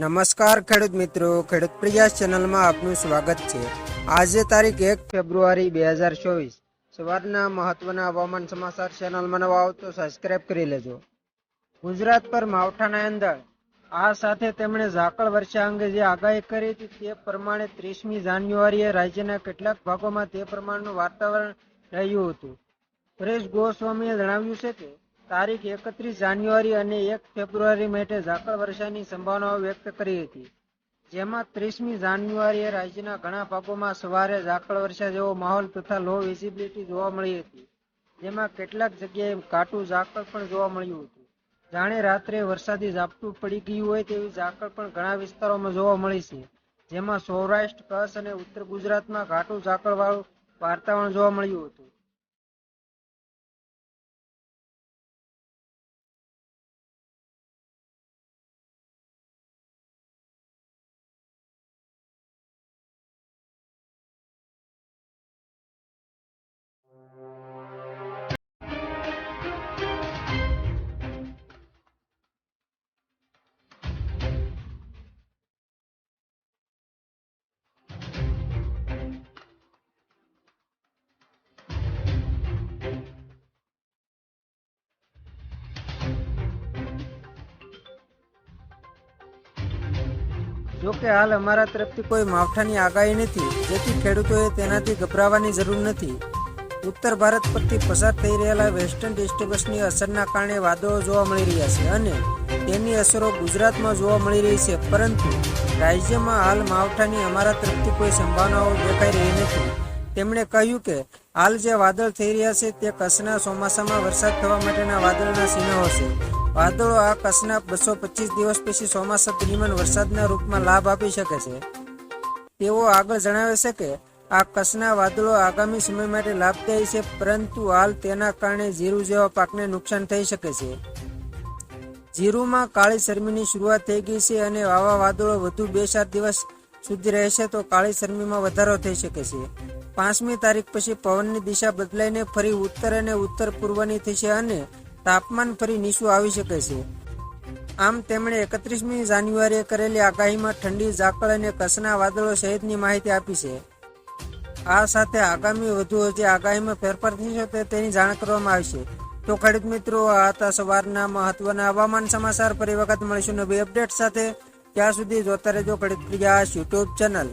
નમસ્કાર ખેડૂત મિત્રો, ખેડૂત પ્રિયા ચેનલમાં આપનું સ્વાગત છે. આજે તારીખ એક ફેબ્રુઆરી બે હજાર ચોવીસ. સવારના મહત્વના હવામાન સમાચાર ચેનલમાં નવા આવો તો સબસ્ક્રાઇબ કરી લેજો. ગુજરાત પર માવઠાના અંદર આ સાથે તેમણે ઝાકળ વર્ષા અંગે જે આગાહી કરી હતી તે પ્રમાણે ત્રીસમી જાન્યુઆરીએ રાજ્યના કેટલાક ભાગોમાં તે પ્રમાણનું વાતાવરણ રહ્યું હતું. પરેશ ગોસ્વામીએ જણાવ્યું છે કે તારીખ એકત્રીસ જાન્યુઆરી અને એક ફેબ્રુઆરી માટે ઝાકળ વર્ષાની સંભાવનાઓ વ્યક્ત કરી હતી. જેમાં ત્રીસમી જાન્યુઆરીએ રાજ્યના ઘણા ભાગોમાં સવારે ઝાકળ વર્ષા જેવો માહોલ તથા લો વિઝિબિલિટી જોવા મળી હતી. જેમાં કેટલાક જગ્યાએ ઘાટું ઝાકળ પણ જોવા મળ્યું હતું. જાણે રાત્રે વરસાદી ઝાપટું પડી ગયું હોય તેવી ઝાકળ પણ ઘણા વિસ્તારોમાં જોવા મળી છે. જેમાં સૌરાષ્ટ્ર, કચ્છ અને ઉત્તર ગુજરાતમાં ઘાટું ઝાકળ વાળું વાતાવરણ જોવા મળ્યું હતું. જો કે હાલ અમારા તરફથી કોઈ માવઠાની આગાહી નથી, જેથી ખેડૂતોએ તેનાથી ગભરાવાની જરૂર નથી. ઉત્તર ભારત પરથી પસાર થઈ રહેલા વેસ્ટર્ન ડિસ્ટર્બન્સની અસરના કારણે વાદળો જોવા મળી રહ્યા છે અને તેની અસરો ગુજરાતમાં જોવા મળી રહી છે, પરંતુ રાજ્યમાં હાલ માવઠાની અમારા તરફથી કોઈ સંભાવનાઓ દેખાઈ રહી નથી. તેમણે કહ્યું કે હાલ જે વાદળ થઈ રહ્યા છે, તે કચ્છના ચોમાસામાં વરસાદ થવા માટેના વાદળના ચિહ્નો છે વાદળો આ કચ્છના બસો પચીસ દિવસ પછી ચોમાસા દરમિયાન વરસાદના રૂપમાં લાભ આપી શકે છે. તેઓ આગળ જણાવે છે કે આ કચ્છના વાદળો આગામી સમય માટે લાભદાયી છે, પરંતુ હાલ તેના કારણે જીરું જેવા પાકને નુકસાન થઈ શકે છે. જીરુમાં કાળી શરમીની શરૂઆત થઈ ગઈ છે અને આવા વાદળો વધુ બે ચાર દિવસ સુધી રહેશે તો કાળી શરમીમાં વધારો થઈ શકે છે. પાંચમી તારીખ પછી પવનની દિશા બદલાઈને ફરી ઉત્તર અને ઉત્તર પૂર્વની થશે અને તાપમાન ફરી નીચું આવી શકે છે. આમ તેમણે એકત્રીસમી જાન્યુઆરીએ કરેલી આગાહીમાં ઠંડી, ઝાકળ અને કચ્છના વાદળો સહિતની માહિતી આપી છે. આ સાથે આગામી વધુ જે આગાહીમાં ફેરફાર થશે તે તેની જાણ કરવામાં આવશે તો ખેડૂત મિત્રો, આ હતા સવારના મહત્વના હવામાન સમાચાર. ફરી વખત મળીશું નવી અપડેટ સાથે. ત્યાં સુધી જોતા રહેજો ખેડૂત પ્રિયાસ યુટ્યુબ ચેનલ.